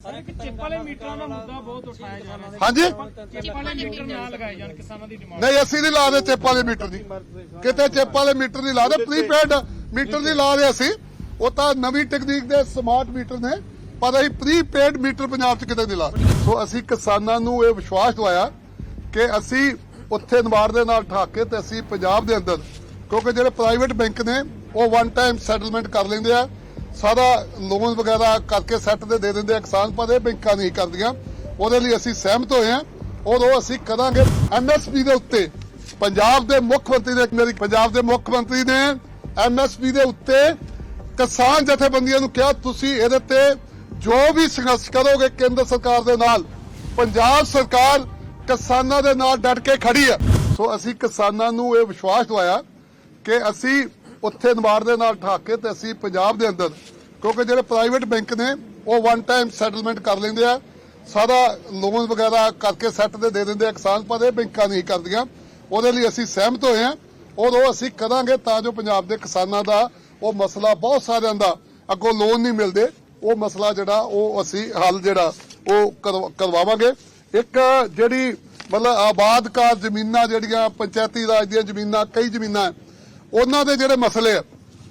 Chip ਵਾਲੇ ਮੀਟਰਾਂ ਦਾ ਮੁੱਦਾ ਬਹੁਤ ਉਠਾਇਆ ਜਾ ਰਿਹਾ ਹਾਂਜੀ। ਚਿੱਪ ਵਾਲੇ ਮੀਟਰ ਨਾ ਲਗਾਏ ਜਾਣ ਕਿਸਾਨਾਂ ਦੀ ਡਿਮਾਂਡ। ਨਹੀਂ ਅਸੀਂ ਨਹੀਂ ਲਾ ਦੇ ਚਿੱਪ ਵਾਲੇ ਮੀਟਰ ਦੀ ਕਿਤੇ ਚਿੱਪ ਵਾਲੇ ਮੀਟਰ ਦੀ ਲਾ ਦੇ ਪ੍ਰੀਪੇਡ ਮੀਟਰ ਦੀ ਲਾ ਦੇ ਅਸੀਂ। ਉਹ ਤਾਂ ਨਵੀਂ ਟੈਕਨੀਕ ਦੇ ਸਮਾਰਟ ਮੀਟਰ ਨੇ ਪਰ ਅਸੀਂ ਪ੍ਰੀਪੇਡ ਮੀਟਰ ਪੰਜਾਬ 'ਚ ਕਿਤੇ ਨਹੀਂ ਲਾ ਸੋ ਅਸੀਂ ਕਿਸਾਨਾਂ ਨੂੰ ਇਹ ਵਿਸ਼ਵਾਸ ਦਵਾਇਆ ਕਿ ਅਸੀਂ ਉੱਥੇ ਨਵਾਰ ਦੇ ਨਾਲ ਠਾਕ ਕੇ ਤੇ ਅਸੀਂ ਪੰਜਾਬ ਦੇ ਅੰਦਰ ਕਿਉਂਕਿ ਜਿਹੜੇ ਪ੍ਰਾਈਵੇਟ ਬੈਂਕ ਨੇ ਉਹ ਵਨ ਟਾਈਮ ਸੈਟਲਮੈਂਟ ਕਰ ਲੈਂਦੇ ਆ। ਸਾਰਾ ਲੋਨ ਵਗੈਰਾ ਕਰਕੇ ਸੈੱਟ ਦੇ ਦੇ ਦਿੰਦੇ ਆ। ਕਿਸਾਨ ਪਰ ਇਹ ਬੈਂਕਾਂ ਨਹੀਂ ਕਰਦੀਆਂ। ਉਹਦੇ ਲਈ ਅਸੀਂ ਸਹਿਮਤ ਹੋਏ ਆ ਔਰ ਉਹ ਅਸੀਂ ਕਰਾਂਗੇ ਐਮਐਸਪੀ ਦੇ ਉੱਤੇ। ਪੰਜਾਬ ਦੇ ਮੁੱਖ ਮੰਤਰੀ ਨੇ ਮੇਰੀ ਪੰਜਾਬ ਦੇ ਮੁੱਖ ਮੰਤਰੀ ਨੇ ਐਮਐਸਪੀ ਦੇ ਉੱਤੇ ਕਿਸਾਨ ਜਥੇਬੰਦੀਆਂ ਨੂੰ ਕਿਹਾ, ਤੁਸੀਂ ਇਹਦੇ ਤੇ ਜੋ ਵੀ ਸੰਘਰਸ਼ ਕਰੋਗੇ ਕੇਂਦਰ ਸਰਕਾਰ ਦੇ ਨਾਲ, ਪੰਜਾਬ ਸਰਕਾਰ ਕਿਸਾਨਾਂ ਦੇ ਨਾਲ ਡਟ ਕੇ ਖੜੀ ਹੈ ਸੋ ਅਸੀਂ ਕਿਸਾਨਾਂ ਨੂੰ ਇਹ ਵਿਸ਼ਵਾਸ ਦਵਾਇਆ ਕਿ ਅਸੀਂ ਉੱਥੇ ਨਵਾਰ ਦੇ ਨਾਲ ਠਾਕ ਕੇ ਤੇ ਅਸੀਂ ਪੰਜਾਬ ਦੇ ਅੰਦਰ, ਕਿਉਂਕਿ ਜਿਹੜੇ ਪ੍ਰਾਈਵੇਟ ਬੈਂਕ ਨੇ, ਉਹ ਵਨ ਟਾਈਮ ਸੈਟਲਮੈਂਟ ਕਰ ਲੈਂਦੇ ਆ। ਸਾਰਾ ਲੋਨ ਵਗੈਰਾ ਕਰਕੇ ਸੈੱਟ ਦੇ ਦੇ ਦਿੰਦੇ ਆ ਕਿਸਾਨ, ਪਰ ਇਹ ਬੈਂਕਾਂ ਨਹੀਂ ਕਰਦੀਆਂ। ਉਹਦੇ ਲਈ ਅਸੀਂ ਸਹਿਮਤ ਹੋਏ ਆ। ਔਰ ਉਹ ਅਸੀਂ ਕਰਾਂਗੇ ਤਾਂ ਜੋ ਪੰਜਾਬ ਦੇ ਕਿਸਾਨਾਂ ਦਾ ਉਹ ਮਸਲਾ ਬਹੁਤ ਸਾਰਿਆਂ ਦਾ ਅੱਗੋਂ ਲੋਨ ਨਹੀਂ ਮਿਲਦੇ। ਉਹ ਮਸਲਾ ਜਿਹੜਾ, ਉਹ ਅਸੀਂ ਹੱਲ ਜਿਹੜਾ, ਉਹ ਕਰਵਾ- ਕਰਵਾਵਾਂਗੇ। ਇੱਕ ਜਿਹੜੀ ਮਤਲਬ ਆਬਾਦਕਾਰ ਜ਼ਮੀਨਾਂ ਜਿਹੜੀਆਂ, ਪੰਚਾਇਤੀ ਰਾਜ ਦੀਆਂ ਜ਼ਮੀਨਾਂ, ਕਈ ਜ਼ਮੀਨਾਂ ਉਹਨਾਂ ਦੇ ਜਿਹੜੇ ਮਸਲੇ ਆ,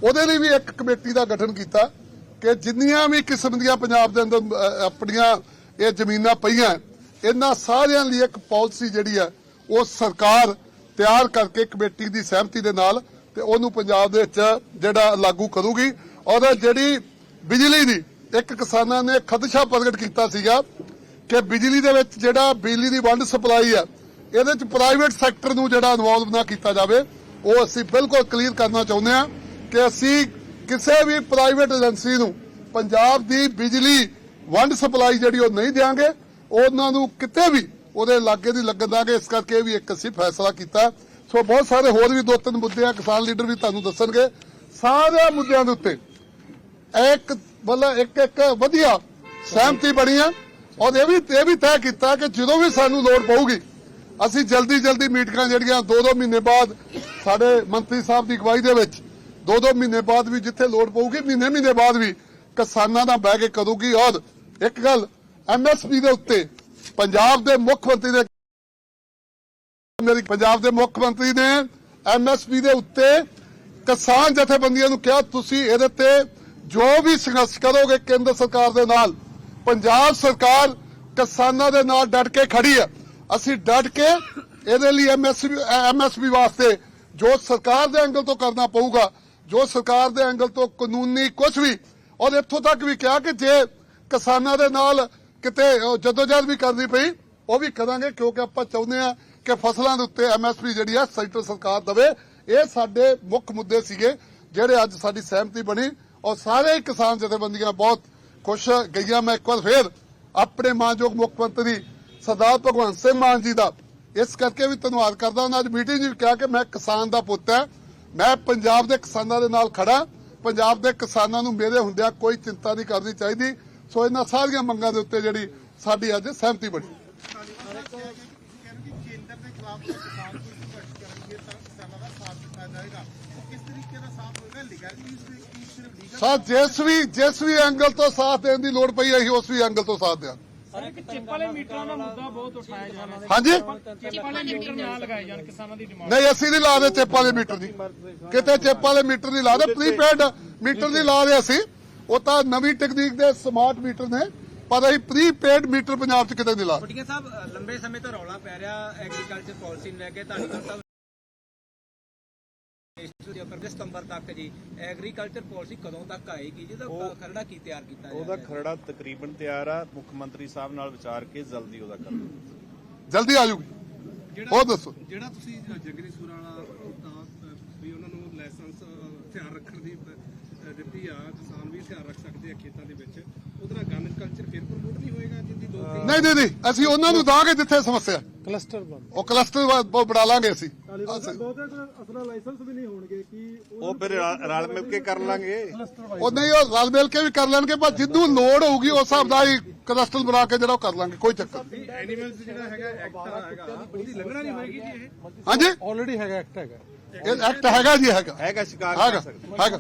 ਉਹਦੇ ਲਈ ਵੀ ਇੱਕ ਕਮੇਟੀ ਦਾ ਗਠਨ ਕੀਤਾ ਕਿ ਜਿੰਨੀਆਂ ਵੀ ਕਿਸਮ ਦੀਆਂ ਪੰਜਾਬ ਦੇ ਅੰਦਰ ਆਪਣੀਆਂ ਇਹ ਜ਼ਮੀਨਾਂ ਪਈਆਂ, ਇਹਨਾਂ ਸਾਰਿਆਂ ਲਈ ਇੱਕ ਪਾਲਿਸੀ ਜਿਹੜੀ ਹੈ ਉਹ ਸਰਕਾਰ ਤਿਆਰ ਕਰਕੇ ਕਮੇਟੀ ਦੀ ਸਹਿਮਤੀ ਦੇ ਨਾਲ ਤੇ ਉਹਨੂੰ ਪੰਜਾਬ ਦੇ ਵਿੱਚ ਜਿਹੜਾ ਲਾਗੂ ਕਰੂਗੀ। ਔਰ ਜਿਹੜੀ ਬਿਜਲੀ ਦੀ, ਇੱਕ ਕਿਸਾਨਾਂ ਨੇ ਖਦਸ਼ਾ ਪ੍ਰਗਟ ਕੀਤਾ ਸੀਗਾ ਕਿ ਬਿਜਲੀ ਦੇ ਵਿੱਚ ਜਿਹੜਾ ਬਿਜਲੀ ਦੀ ਵੰਡ ਸਪਲਾਈ ਆ, ਇਹਦੇ ਵਿੱਚ ਪ੍ਰਾਈਵੇਟ ਸੈਕਟਰ ਨੂੰ ਜਿਹੜਾ ਇਨਵੋਲਵ ਨਾ ਕੀਤਾ ਜਾਵੇ। ਉਹ ਅਸੀਂ ਬਿਲਕੁਲ ਕਲੀਅਰ ਕਰਨਾ ਚਾਹੁੰਦੇ ਹਾਂ ਕਿ ਅਸੀਂ ਕਿਸੇ ਵੀ ਪ੍ਰਾਈਵੇਟ ਏਜੰਸੀ ਨੂੰ ਪੰਜਾਬ ਦੀ ਬਿਜਲੀ ਵੰਡ ਸਪਲਾਈ ਜਿਹੜੀ ਉਹ ਨਹੀਂ ਦੇਾਂਗੇ ਉਹਨਾਂ ਨੂੰ ਕਿਤੇ ਵੀ ਉਹਦੇ ਲਾਗੇ ਦੀ ਲੱਗਣ ਦਾਂਗੇ ਇਸ ਕਰਕੇ ਇਹ ਵੀ ਇੱਕ ਅਸੀਂ ਫੈਸਲਾ ਕੀਤਾ। ਸੋ ਬਹੁਤ ਸਾਰੇ ਹੋਰ ਵੀ ਦੋ ਤਿੰਨ ਮੁੱਦੇ ਆ, ਕਿਸਾਨ ਲੀਡਰ ਵੀ ਤੁਹਾਨੂੰ ਦੱਸਣਗੇ। ਸਾਰੇ ਮੁੱਦਿਆਂ ਦੇ ਉੱਤੇ ਇੱਕ, ਮਤਲਬ ਇੱਕ ਇੱਕ ਵਧੀਆ ਸਹਿਮਤੀ ਬਣੀ ਆ। ਔਰ ਇਹ ਵੀ ਇਹ ਵੀ ਤੈਅ ਕੀਤਾ ਕਿ ਜਦੋਂ ਵੀ ਸਾਨੂੰ ਲੋੜ ਪਊਗੀ ਅਸੀਂ ਜਲਦੀ ਜਲਦੀ ਮੀਟਿੰਗਾਂ ਜਿਹੜੀਆਂ ਦੋ ਦੋ ਮਹੀਨੇ ਬਾਅਦ ਸਾਡੇ ਮੰਤਰੀ ਸਾਹਿਬ ਦੀ ਅਗਵਾਈ ਦੇ ਵਿੱਚ, ਦੋ ਦੋ ਮਹੀਨੇ ਬਾਅਦ ਵੀ ਜਿੱਥੇ ਲੋੜ ਪਊਗੀ, ਮਹੀਨੇ ਮਹੀਨੇ ਬਾਅਦ ਵੀ ਕਿਸਾਨਾਂ ਨਾਲ ਬਹਿ ਕੇ ਕਰੂਗੀ ਔਰ ਇੱਕ ਗੱਲ ਐਮਐਸਪੀ ਦੇ ਉੱਤੇ ਪੰਜਾਬ ਦੇ ਮੁੱਖ ਮੰਤਰੀ ਦੇ ਮੇਰੀ ਪੰਜਾਬ ਦੇ ਮੁੱਖ ਮੰਤਰੀ ਨੇ ਐਮਐਸਪੀ ਦੇ ਉੱਤੇ ਕਿਸਾਨ ਜਥੇਬੰਦੀਆਂ ਨੂੰ ਕਿਹਾ, ਤੁਸੀਂ ਇਹਦੇ ਤੇ ਜੋ ਵੀ ਸੰਘਰਸ਼ ਕਰੋਗੇ ਕੇਂਦਰ ਸਰਕਾਰ ਦੇ ਨਾਲ, ਪੰਜਾਬ ਸਰਕਾਰ ਕਿਸਾਨਾਂ ਦੇ ਨਾਲ ਡਟ ਕੇ ਖੜੀ ਹੈ। ਅਸੀਂ ਡਟ ਕੇ ਇਹਦੇ ਲਈ ਐਮਐਸਪੀ ਐਮਐਸਪੀ ਵਾਸਤੇ ਜੋ ਸਰਕਾਰ ਦੇ ਐਂਗਲ ਤੋਂ ਕਰਨਾ ਪਊਗਾ, ਜੋ ਸਰਕਾਰ ਦੇ ਐਂਗਲ ਤੋਂ ਕਾਨੂੰਨੀ ਕੁਝ ਵੀ, ਔਰ ਇੱਥੋਂ ਤੱਕ ਵੀ ਕਿਹਾ ਕਿ ਜੇ ਕਿਸਾਨਾਂ ਦੇ ਨਾਲ ਕਿਤੇ ਜਦੋਜਹਿਦ ਵੀ ਕਰਨੀ ਪਈ, ਉਹ ਵੀ ਕਰਾਂਗੇ, ਕਿਉਂਕਿ ਆਪਾਂ ਚਾਹੁੰਦੇ ਆ ਕਿ ਫਸਲਾਂ ਦੇ ਉੱਤੇ ਐਮਐਸਪੀ ਜਿਹੜੀ ਆ ਸੈਂਟਰ ਸਰਕਾਰ ਦਵੇ। ਇਹ ਸਾਡੇ ਮੁੱਖ ਮੁੱਦੇ ਸੀਗੇ, ਜਿਹੜੇ ਅੱਜ ਸਾਡੀ ਸਹਿਮਤੀ ਬਣੀ, ਔਰ ਸਾਰੇ ਕਿਸਾਨ ਜਥੇਬੰਦੀਆਂ ਬਹੁਤ ਖੁਸ਼ ਗਈਆਂ। ਮੈਂ ਇੱਕ ਵਾਰ ਫੇਰ ਆਪਣੇ ਮਾਨਯੋਗ ਮੁੱਖ ਮੰਤਰੀ ਸਰਦਾਰ ਭਗਵੰਤ ਸਿੰਘ ਮਾਨ ਜੀ ਦਾ। ਇਸ ਕਰਕੇ ਵੀ ਧੰਨਵਾਦ ਕਰਦਾ ਉਹਨਾਂ ਅੱਜ ਮੀਟਿੰਗ 'ਚ ਕਿਹਾ ਕਿ ਮੈਂ ਕਿਸਾਨ ਦਾ ਪੁੱਤ ਹਾਂ। ਮੈਂ ਪੰਜਾਬ ਦੇ ਕਿਸਾਨਾਂ ਦੇ ਨਾਲ ਖੜਾ ਪੰਜਾਬ ਦੇ ਕਿਸਾਨਾਂ ਨੂੰ ਮੇਰੇ ਹੁੰਦਿਆਂ ਕੋਈ ਚਿੰਤਾ ਨਹੀਂ ਕਰਨੀ ਚਾਹੀਦੀ। ਸੋ ਇਹਨਾਂ ਸਾਰੀਆਂ ਮੰਗਾਂ ਦੇ ਉੱਤੇ ਜਿਹੜੀ ਸਾਡੀ ਅੱਜ ਸਹਿਮਤੀ ਬਣੀ। ਸਾ ਜਿਸ ਵੀ ਜਿਸ ਵੀ ਐਂਗਲ ਤੋਂ ਸਾਥ ਦੇਣ ਦੀ ਲੋੜ ਪਈ ਅਸੀਂ ਉਸ ਵੀ ਐਂਗਲ ਤੋਂ ਸਾਥ ਦਿਆਂ ਚਿੱਪ ਵਾਲੇ ਮੀਟਰਾਂ ਦਾ ਮੁੱਦਾ ਬਹੁਤ ਉਠਾਇਆ ਜਾ ਰਿਹਾ ਹਾਂਜੀ। ਚਿੱਪ ਵਾਲੇ ਮੀਟਰ ਨਾ ਲਗਾਏ ਜਾਣ ਕਿਸਾਨਾਂ ਦੀ ਡਿਮਾਂਡ। ਨਹੀਂ ਅਸੀਂ ਨਹੀਂ ਲਾ ਦੇ ਚਿੱਪ ਵਾਲੇ ਮੀਟਰ ਦੀ ਕਿਤੇ ਚਿੱਪ ਵਾਲੇ ਮੀਟਰ ਦੀ ਲਾ ਦੇ ਪ੍ਰੀਪੇਡ ਮੀਟਰ ਦੀ ਲਾ ਦੇ ਅਸੀਂ। ਉਹ ਤਾਂ ਨਵੀਂ ਟੈਕਨੀਕ ਦੇ ਸਮਾਰਟ ਮੀਟਰ ਨੇ ਪਰ ਅਸੀਂ ਪ੍ਰੀਪੇਡ ਮੀਟਰ ਪੰਜਾਬ 'ਚ ਕਿਤੇ ਨਹੀਂ ਲਾ ਪਟੀਆ ਸਾਹਿਬ ਲੰਬੇ ਸਮੇਂ ਤੋਂ ਰੌਲਾ ਪੈ ਰਿਹਾ ਐਗਰੀਕਲਚਰ ਪਾਲਿਸੀ ਨੂੰ ਲੈ ਕੇ ਇਸ ਦੇ ਉੱਪਰ ਸਤੰਬਰ ਤੱਕ ਜੀ ਐਗਰੀਕਲਚਰ ਪਾਲਿਸੀ ਕਦੋਂ ਤੱਕ ਆਏਗੀ? ਜਿਹਦਾ ਖਰੜਾ ਕੀ ਤਿਆਰ ਕੀਤਾ ਉਹਦਾ ਖਰੜਾ ਤਕਰੀਬਨ ਤਿਆਰ ਆ ਮੁੱਖ ਮੰਤਰੀ ਸਾਹਿਬ ਨਾਲ ਵਿਚਾਰ ਕੇ ਜਲਦੀ ਉਹਦਾ ਕਰ ਜਲਦੀ ਆ ਜਾਊਗੀ। ਉਹ ਦੱਸੋ। ਜਿਹੜਾ ਤੁਸੀਂ ਜੰਗਲੀ ਸੂਰਾਂ ਵਾਲਾ ਤਾਂ ਵੀ ਉਹਨਾਂ ਨੂੰ ਲਾਇਸੈਂਸ ਹਥਿਆਰ ਰੱਖਣ ਦੀ ਅ, ਦਿੱਤੀ ਆ ਕਿਸਾਨ ਵੀ ਹਥਿਆਰ ਰੱਖ ਸਕਦੇ ਆ ਖੇਤਾਂ ਦੇ ਵਿੱਚ। ਉਹਦੇ ਨਾਲ ਗਨ ਕਲਚਰ ਫਿਰ ਪ੍ਰਮੋਟ ਨਹੀਂ ਹੋਏਗਾ ਜਿੰਦੀ ਦੋ ਤਿੰਨ ਨਹੀਂ ਨਹੀਂ ਨਹੀਂ ਅਸੀਂ ਉਹਨਾਂ ਨੂੰ ਦਾਂਗੇ ਜਿੱਥੇ ਸਮੱਸਿਆ। ਕਲਸਟਰ ਬੰਦ ਉਹ ਕਲਸਟਰ ਬਣਾ ਲਾਂਗੇ ਅਸੀਂ। ਬਹੁਤੇ ਅਸਲਾ ਲਾਇਸੈਂਸ ਵੀ ਨਹੀਂ ਹੋਣਗੇ ਕਿ ਉਹ ਫਿਰ ਰਲ ਰਲ ਮਿਲ ਕੇ ਕਰ ਲਾਂਗੇ। ਉਹ ਨਹੀਂ ਉਹ ਰਲ ਮਿਲ ਕੇ ਵੀ ਕਰ ਲੈਣਗੇ ਪਰ ਜਿੱਦੂ ਲੋੜ ਹੋਊਗੀ ਉਸ ਹਿਸਾਬ ਦਾ ਹੀ ਕਲਸਟਰ ਬਣਾ ਕੇ ਜਿਹੜਾ ਉਹ ਕਰ ਲਾਂਗੇ ਕੋਈ ਚੱਕਰ ਨਹੀਂ। ਐਨੀਮਲਸ ਜਿਹੜਾ ਹੈਗਾ ਐਕਟ ਹੈਗਾ। ਉਹਦੀ ਲੰਘਣਾ ਨਹੀਂ ਹੋਏਗੀ ਜੀ ਇਹ? ਹਾਂਜੀ? ਆਲਰੇਡੀ ਹੈਗਾ ਐਕਟ ਹੈਗਾ। ਇਹ ਐਕਟ ਹੈਗਾ ਜੀ ਹੈਗਾ। ਹੈਗਾ ਸ਼ਿਕਾਰ ਹੈਗਾ ਕਰ ਸਕਦੇ ਹੈਗਾ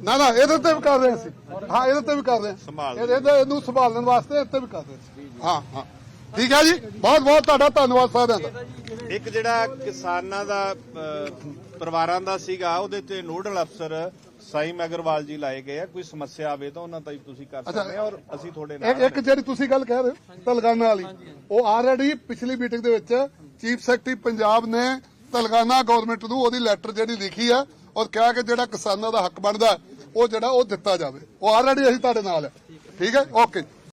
ਨਾ ਨਾ ਇਹਦੇ ਤੇ ਵੀ ਕਰ ਰਹੇ ਸੀ ਹਾਂ ਇਹਦੇ ਤੇ ਵੀ ਕਰ ਰਹੇ ਸੰਭਾਲ ਇਹਦੇ ਇਹਦੇ- ਇਹਨੂੰ ਸੰਭਾਲਣ ਵਾਸਤੇ ਇੱਥੇ ਵੀ ਕਰ ਰਹੇ ਸੀ ਹਾਂ ਹਾਂ। ਠੀਕ ਹੈ ਜੀ? ਬਹੁਤ ਬਹੁਤ ਤੁਹਾਡਾ ਧੰਨਵਾਦ ਸਾਰਿਆਂ ਦਾ। ਇੱਕ ਜਿਹੜਾ ਕਿਸਾਨਾਂ ਦਾ ਪਰਿਵਾਰਾਂ ਦਾ ਸੀਗਾ ਉਹਦੇ ਤੇ ਨੋਡਲ ਅਫਸਰ ਸਾਈਮ ਅਗਰਵਾਲ ਜੀ ਲਾਏ ਗਏ ਆ। ਕੋਈ ਸਮੱਸਿਆ ਆਵੇ ਤਾਂ ਉਹਨਾਂ ਤਾਈਂ ਤੁਸੀਂ ਕਰ ਸਕਦੇ ਆ ਔਰ ਅਸੀਂ ਤੁਹਾਡੇ ਨਾਲ ਇੱਕ ਜਿਹੜੀ ਤੁਸੀਂ ਗੱਲ ਕਹਿ ਰਹੇ ਹੋ ਤਲਗਾਨਾ ਵਾਲੀ ਉਹ ਆਲਰੇਡੀ ਪਿਛਲੀ ਮੀਟਿੰਗ ਦੇ ਵਿੱਚ ਚੀਫ ਸੈਕਟਰੀ ਪੰਜਾਬ ਨੇ ਤਲਗਾਨਾ ਗਵਰਨਮੈਂਟ ਨੂੰ ਉਹਦੀ ਲੈਟਰ ਜਿਹੜੀ ਲਿਖੀ ਆ ਔਰ ਕਿਹਾ ਕਿ ਜਿਹੜਾ ਕਿਸਾਨਾਂ ਦਾ ਹੱਕ ਬਣਦਾ ਉਹ ਜਿਹੜਾ ਉਹ ਦਿੱਤਾ ਜਾਵੇ। ਉਹ ਆਲਰੇਡੀ ਅਸੀਂ ਤੁਹਾਡੇ ਨਾਲ ਹੈ ਠੀਕ ਹੈ? ਓਕੇ